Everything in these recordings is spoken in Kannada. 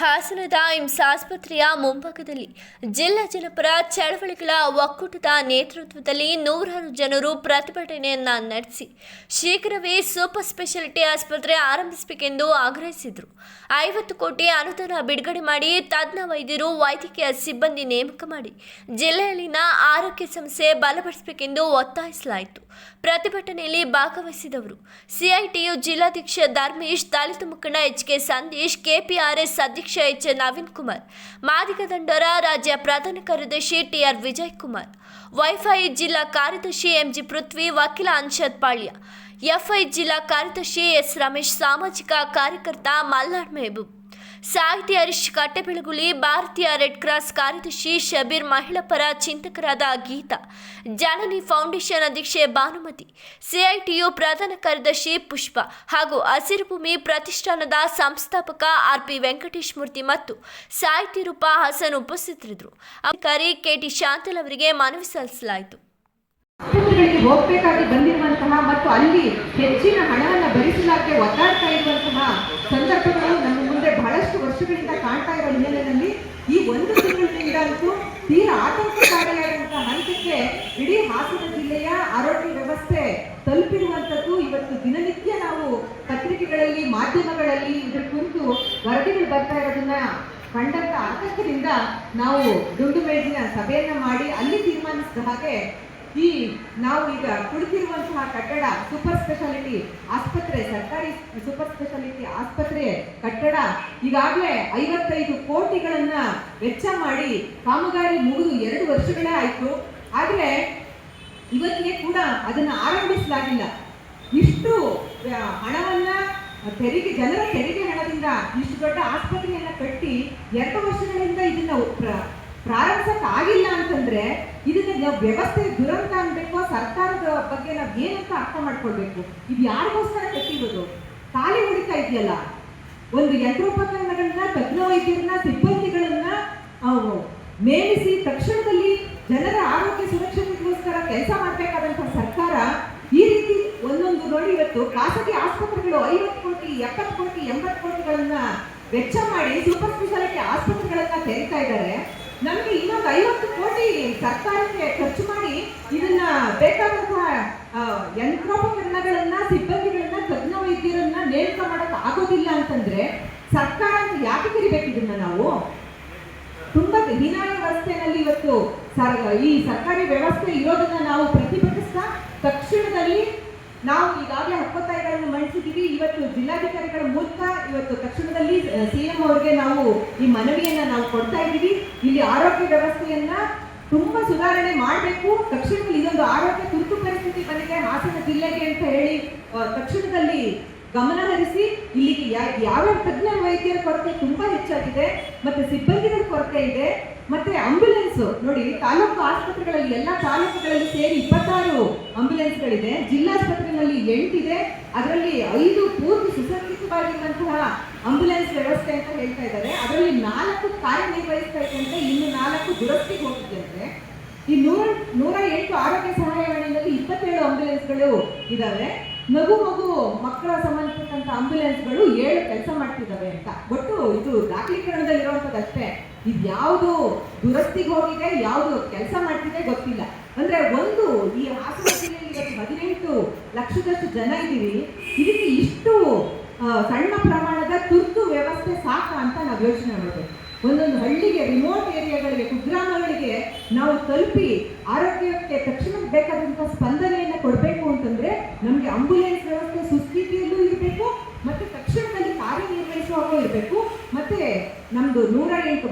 ಹಾಸನದ ಇಮ್ಸ್ ಆಸ್ಪತ್ರೆಯ ಮುಂಭಾಗದಲ್ಲಿ ಜಿಲ್ಲಾ ಜನಪರ ಚಳವಳಿಗಳ ಒಕ್ಕೂಟದ ನೇತೃತ್ವದಲ್ಲಿ ನೂರಾರು ಜನರು ಪ್ರತಿಭಟನೆಯನ್ನ ನಡೆಸಿ ಶೀಘ್ರವೇ ಸೂಪರ್ ಸ್ಪೆಷಾಲಿಟಿ ಆಸ್ಪತ್ರೆ ಆರಂಭಿಸಬೇಕೆಂದು ಆಗ್ರಹಿಸಿದರು. ಐವತ್ತು ಕೋಟಿ ಅನುದಾನ ಬಿಡುಗಡೆ ಮಾಡಿ ತಜ್ಞ ವೈದ್ಯರು ವೈದ್ಯಕೀಯ ಸಿಬ್ಬಂದಿ ನೇಮಕ ಮಾಡಿ ಜಿಲ್ಲೆಯಲ್ಲಿನ ಆರೋಗ್ಯ ಸಂಸ್ಥೆ ಬಲಪಡಿಸಬೇಕೆಂದು ಒತ್ತಾಯಿಸಲಾಯಿತು. ಪ್ರತಿಭಟನೆಯಲ್ಲಿ ಭಾಗವಹಿಸಿದವರು ಸಿಐಟಿಯು ಜಿಲ್ಲಾಧ್ಯಕ್ಷ ಧರ್ಮೇಶ್, ದಲಿತ ಮುಖಂಡ ಎಚ್ ಕೆ ಸಂದೇಶ್, ಕೆಪಿಆರ್ಎಸ್ ಅಧ್ಯಕ್ಷ ಎಚ್. ನವೀನ್ ಕುಮಾರ್, ಮಾದಿಗ ದಂಡರ ರಾಜ್ಯ ಪ್ರಧಾನ ಕಾರ್ಯದರ್ಶಿ ಟಿಆರ್ ವಿಜಯ್ ಕುಮಾರ್ ವೈಫೈ ಜಿಲ್ಲಾ ಕಾರ್ಯದರ್ಶಿ ಎಂಜಿ ಪೃಥ್ವಿ, ವಕೀಲ ಅನ್ಷದ್ ಪಾಳ್ಯ, ಎಫ್ಐ ಜಿಲ್ಲಾ ಕಾರ್ಯದರ್ಶಿ ಎಸ್. ರಮೇಶ್, ಸಾಮಾಜಿಕ ಕಾರ್ಯಕರ್ತ ಮಲ್ಲಾರ್ ಮೆಹಬೂಬ್. ಸಾಹಿತಿ ಹರೀಶ್ ಕಟ್ಟೆಬೆಳಗುಲಿ, ಭಾರತೀಯ ರೆಡ್ ಕ್ರಾಸ್ ಕಾರ್ಯದರ್ಶಿ ಶಬೀರ್ ಮಹಿಳಾ ಪರ ಚಿಂತಕರಾದ ಗೀತಾ ಜನನಿ ಫೌಂಡೇಶನ್ ಅಧ್ಯಕ್ಷೆ ಭಾನುಮತಿ, ಸಿಐಟಿಯು ಪ್ರಧಾನ ಕಾರ್ಯದರ್ಶಿ ಪುಷ್ಪ ಹಾಗೂ ಹಸಿರು ಭೂಮಿ ಪ್ರತಿಷ್ಠಾನದ ಸಂಸ್ಥಾಪಕ ಆರ್ ಪಿ ವೆಂಕಟೇಶ್ ಮೂರ್ತಿ ಮತ್ತು ಸಾಹಿತಿ ರೂಪ ಹಸನ್ ಉಪಸ್ಥಿತರಿದ್ದರು. ಅಧಿಕಾರಿ ಕೆಟಿ ಶಾಂತಲ್ ಅವರಿಗೆ ಮನವಿ ಸಲ್ಲಿಸಲಾಯಿತು. ಹೋಗಬೇಕಾಗಿ ಬಂದಿರುವಂತಹ ಮತ್ತು ಅಲ್ಲಿ ಹೆಚ್ಚಿನ ಹಣವನ್ನು ಭರಿಸಲಾಗದೆ ಒತ್ತಾಡ್ತಾ ಇರುವಂತಹ ಸಂದರ್ಭಗಳು ನಮ್ಮ ಬಹಳಷ್ಟು ವರ್ಷಗಳಿಂದ ಕಾಣ್ತಾ ಇರೋ ಹಿನ್ನೆಲೆಯಲ್ಲಿ ಈ ಒಂದು ತಿಂಗಳಿನಿಂದ ಅಂತೂ ತೀರಾ ಆತಂಕಕಾರಿಯಾದಂತಹ ಹಂತಕ್ಕೆ ಇಡೀ ಹಾಸನ ಜಿಲ್ಲೆಯ ಆರೋಗ್ಯ ವ್ಯವಸ್ಥೆ ತಲುಪಿರುವಂತದ್ದು ಇವತ್ತು ದಿನನಿತ್ಯ ನಾವು ಪತ್ರಿಕೆಗಳಲ್ಲಿ, ಮಾಧ್ಯಮಗಳಲ್ಲಿ ಇದರ ಕುರಿತು ವರದಿಗಳು ಬರ್ತಾ ಇರೋದನ್ನ ಕಂಡಂತ ಆತಂಕದಿಂದ ನಾವು ದುಂಡು ಮೇಜಿನ ಸಭೆಯನ್ನ ಮಾಡಿ ಅಲ್ಲಿ ತೀರ್ಮಾನಿಸಿದ ಹಾಗೆ ಈ ನಾವು ಈಗ ಕುಳಿತಿರುವಂತಹ ಕಟ್ಟಡ ಸೂಪರ್ ಸ್ಪೆಷಾಲಿಟಿ ಆಸ್ಪತ್ರೆ, ಸರ್ಕಾರಿ ಸೂಪರ್ ಸ್ಪೆಷಾಲಿಟಿ ಆಸ್ಪತ್ರೆ ಕಟ್ಟಡ ಈಗಾಗಲೇ ಐವತ್ತೈದು ಕೋಟಿಗಳನ್ನ ವೆಚ್ಚ ಮಾಡಿ ಕಾಮಗಾರಿ ಮುಗಿದು ಎರಡು ವರ್ಷಗಳೇ ಆಯಿತು. ಆದ್ರೆ ಇವತ್ತಿಗೆ ಕೂಡ ಅದನ್ನ ಆರಂಭಿಸಲಾಗಿಲ್ಲ. ಇಷ್ಟು ಹಣವನ್ನ ತೆರಿಗೆ, ಜನರ ತೆರಿಗೆ ಹಣದಿಂದ ಇಷ್ಟು ದೊಡ್ಡ ಆಸ್ಪತ್ರೆಯನ್ನ ಕಟ್ಟಿ ಎರಡು ವರ್ಷಗಳಿಂದ ಇದನ್ನ ಪ್ರ- ಪ್ರಾರಂಭಿಸಕ್ ಆಗಿಲ್ಲ ಅಂತಂದ್ರೆ ಇದನ್ನ ನಾವು ವ್ಯವಸ್ಥೆ ದುರಂತ ಅನ್ಬೇಕು, ಸರ್ಕಾರದ ಬಗ್ಗೆ ನಾವ್ ಏನಂತ ಅರ್ಥ ಮಾಡ್ಕೊಳ್ಬೇಕು? ಇದು ಯಾರಿಗೋಸ್ಕರ ಕಟ್ಟಿರೋದು? ಖಾಲಿ ಹೊಡಿತಾ ಇದೆಯಲ್ಲ? ಒಂದು ಯಂತ್ರೋಪಕರಣಗಳನ್ನ ತಜ್ಞ ವೈದ್ಯರನ್ನ ಸಿಬ್ಬಂದಿಗಳನ್ನ ನೇಮಿಸಿ ತಕ್ಷಣದಲ್ಲಿ ಜನರ ಆರೋಗ್ಯ ಸುರಕ್ಷತೆಗೋಸ್ಕರ ಕೆಲಸ ಮಾಡಬೇಕಾದಂತಹ ಸರ್ಕಾರ ಈ ರೀತಿ ಒಂದೊಂದು ನೋಡಿ ಇವತ್ತು ಖಾಸಗಿ ಆಸ್ಪತ್ರೆಗಳು ಐವತ್ತು ಕೋಟಿ, ಎಪ್ಪತ್ತು ಕೋಟಿ, ಎಂಬತ್ತು ಕೋಟಿಗಳನ್ನ ವೆಚ್ಚ ಮಾಡಿ ಸೂಪರ್ ಸ್ಪೆಷಾಲಿಟಿ ಆಸ್ಪತ್ರೆಗಳನ್ನ ತೆರೀತಾ ಇದ್ದಾರೆ ನಮಗೆ ಇನ್ನೊಂದು ಐವತ್ತು ಕೋಟಿ ಸರ್ಕಾರಕ್ಕೆ ಖರ್ಚು ಮಾಡಿ ಇದನ್ನ ಬೇಕಾದಂತಹ ಯಂತ್ರೋಪಕರಣಗಳನ್ನ, ಸಿಬ್ಬಂದಿಗಳನ್ನ, ತಜ್ಞ ವೈದ್ಯರನ್ನ ನೇಮಕ ಮಾಡಕ್ ಆಗೋದಿಲ್ಲ ಅಂತಂದ್ರೆ ಸರ್ಕಾರ ಯಾಕೆ ಕರಿಬೇಕು ಇದನ್ನ ನಾವು? ತುಂಬಾ ಹೀನಾಯ ವ್ಯವಸ್ಥೆನಲ್ಲಿ ಇವತ್ತು ಈ ಸರ್ಕಾರಿ ವ್ಯವಸ್ಥೆ ಇರೋದನ್ನ ನಾವು ಪ್ರತಿಭಟಿಸ್ತಾ ತಕ್ಷಣದಲ್ಲಿ ನಾವು ಈಗಾಗಲೇ ಹಕ್ಕೊತ್ತಾಯಗಳನ್ನು ಮಂಡಿಸಿದ್ದೀವಿ ಇವತ್ತು ಜಿಲ್ಲಾಧಿಕಾರಿಗಳ ಮೂಲಕ ಇವತ್ತು ತಕ್ಷಣದಲ್ಲಿ ಸಿಎಂ ಅವರಿಗೆ ನಾವು ಈ ಮನವಿಯನ್ನ ನಾವು ಕೊಡ್ತಾ ಇದ್ದೀವಿ. ಇಲ್ಲಿ ಆರೋಗ್ಯ ವ್ಯವಸ್ಥೆಯನ್ನ ತುಂಬಾ ಸುಧಾರಣೆ ಮಾಡಬೇಕು. ತಕ್ಷಣದಲ್ಲಿ ಇದೊಂದು ಆರೋಗ್ಯ ತುರ್ತು ಪರಿಸ್ಥಿತಿ ಬಂದಿದೆ. ಹಾಸನ ಜಿಲ್ಲೆಗೆ ಅಂತ ಹೇಳಿ ತಕ್ಷಣದಲ್ಲಿ ಗಮನ ಹರಿಸಿ, ಇಲ್ಲಿಗೆ ಯಾವ ಯಾವ ತಜ್ಞ ವೈದ್ಯರ ಕೊರತೆ ತುಂಬಾ ಹೆಚ್ಚಾಗಿದೆ, ಮತ್ತೆ ಸಿಬ್ಬಂದಿಗಳ ಕೊರತೆ ಇದೆ, ಮತ್ತೆ ಆಂಬ್ಯುಲೆನ್ಸ್ ನೋಡಿ, ತಾಲೂಕು ಆಸ್ಪತ್ರೆಗಳಲ್ಲಿ, ಎಲ್ಲ ತಾಲೂಕುಗಳಲ್ಲಿ ಸೇರಿ ಇಪ್ಪತ್ತಾರು ಆಂಬ್ಯುಲೆನ್ಸ್ಗಳಿದೆ ಜಿಲ್ಲಾಸ್ಪತ್ರೆಯಲ್ಲಿ ಎಂಟಿದೆ. ಅದರಲ್ಲಿ ಐದು ಪೂರ್ತಿ ಸುಸಜ್ಜಿತವಾಗಿರುವಂತಹ ಆಂಬ್ಯುಲೆನ್ಸ್ ವ್ಯವಸ್ಥೆ ಅಂತ ಹೇಳ್ತಾ ಇದ್ದಾರೆ. ಅದರಲ್ಲಿ ನಾಲ್ಕು ಕಾರ್ಯನಿರ್ವಹಿಸ್ತಾ ಇದ್ದಂತೆ ಇನ್ನು ನಾಲ್ಕು ದುರಸ್ತಿಗೆ ಹೋಗಿದ್ದಂತೆ. ಈ ನೂರ ನೂರ ಎಂಟು ಆರೋಗ್ಯ ಸಹಾಯವಾಣಿಯಲ್ಲಿ ಇಪ್ಪತ್ತೇಳು ಆಂಬ್ಯುಲೆನ್ಸ್ಗಳು ಇದಾವೆ ಮಗು ಮಗು ಮಕ್ಕಳ ಸಂಬಂಧಪಟ್ಟಂತ ಆಂಬ್ಯುಲೆನ್ಸ್ಗಳು ಏಳು ಕೆಲಸ ಮಾಡ್ತಿದ್ದಾವೆ ಅಂತ. ಒಟ್ಟು ಇದು ದಾಖಲೀಕರಣದಲ್ಲಿ ಇರುವಂತದ್ದು ಅಷ್ಟೇ ಇದು ಯಾವುದು ದುರಸ್ತಿಗೆ ಹೋಗಿದೆ, ಯಾವುದು ಕೆಲಸ ಮಾಡ್ತಿದೆ ಗೊತ್ತಿಲ್ಲ. ಅಂದ್ರೆ ಒಂದು ಈ ಆಸ್ಪತ್ರೆಯಲ್ಲಿ ಇವತ್ತು ಹದಿನೆಂಟು ಲಕ್ಷದಷ್ಟು ಜನ ಇದ್ದೀವಿ. ಇದಕ್ಕೆ ಇಷ್ಟು ಸಣ್ಣ ಪ್ರಮಾಣದ ತುರ್ತು ವ್ಯವಸ್ಥೆ ಸಾಕ ಅಂತ ನಾವು ಯೋಚನೆ ಮಾಡಬೇಕು. ಒಂದೊಂದು ಹಳ್ಳಿಗೆ ರಿಮೋಟ್ ಏರಿಯಾಗಳಿಗೆ ಕುಗ್ರಾಮಗಳಿಗೆ ನಾವು ತಲುಪಿ ಆರೋಗ್ಯಕ್ಕೆ ತಕ್ಷಣ ಬೇಕಾದಂಥ ಸ್ಪಂದನೆಯನ್ನು ಕೊಡಬೇಕು ಅಂತಂದ್ರೆ ನಮಗೆ ಆಂಬುಲೆನ್ಸ್ ವ್ಯವಸ್ಥೆ ಸುಸ್ಥಿತಿಯಲ್ಲೂ ಇರಬೇಕು ಮತ್ತೆ ತಕ್ಷಣದಲ್ಲಿ ಕಾರ್ಯನಿರ್ವಹಿಸುವಾಗ ಇರಬೇಕು. ಮತ್ತೆ ನಮ್ದು ನೂರ ಎಂಟು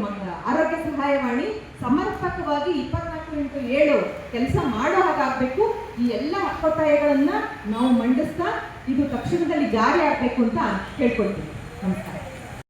ಆರೋಗ್ಯ ಸಹಾಯವಾಣಿ ಸಮರ್ಪಕವಾಗಿ ಇಪ್ಪತ್ನಾಲ್ಕು ಇಂಟು ಏಳು ಕೆಲಸ ಮಾಡೋ ಹಾಗಾಗಬೇಕು. ಈ ಎಲ್ಲ ಒತ್ತಾಯಗಳನ್ನ ನಾವು ಮಂಡಿಸ್ತಾ ಇದು ತಕ್ಷಣದಲ್ಲಿ ಜಾರಿ ಆಗಬೇಕು ಅಂತ ಹೇಳ್ಕೊಳ್ತೀವಿ ನಮಸ್ಕಾರ.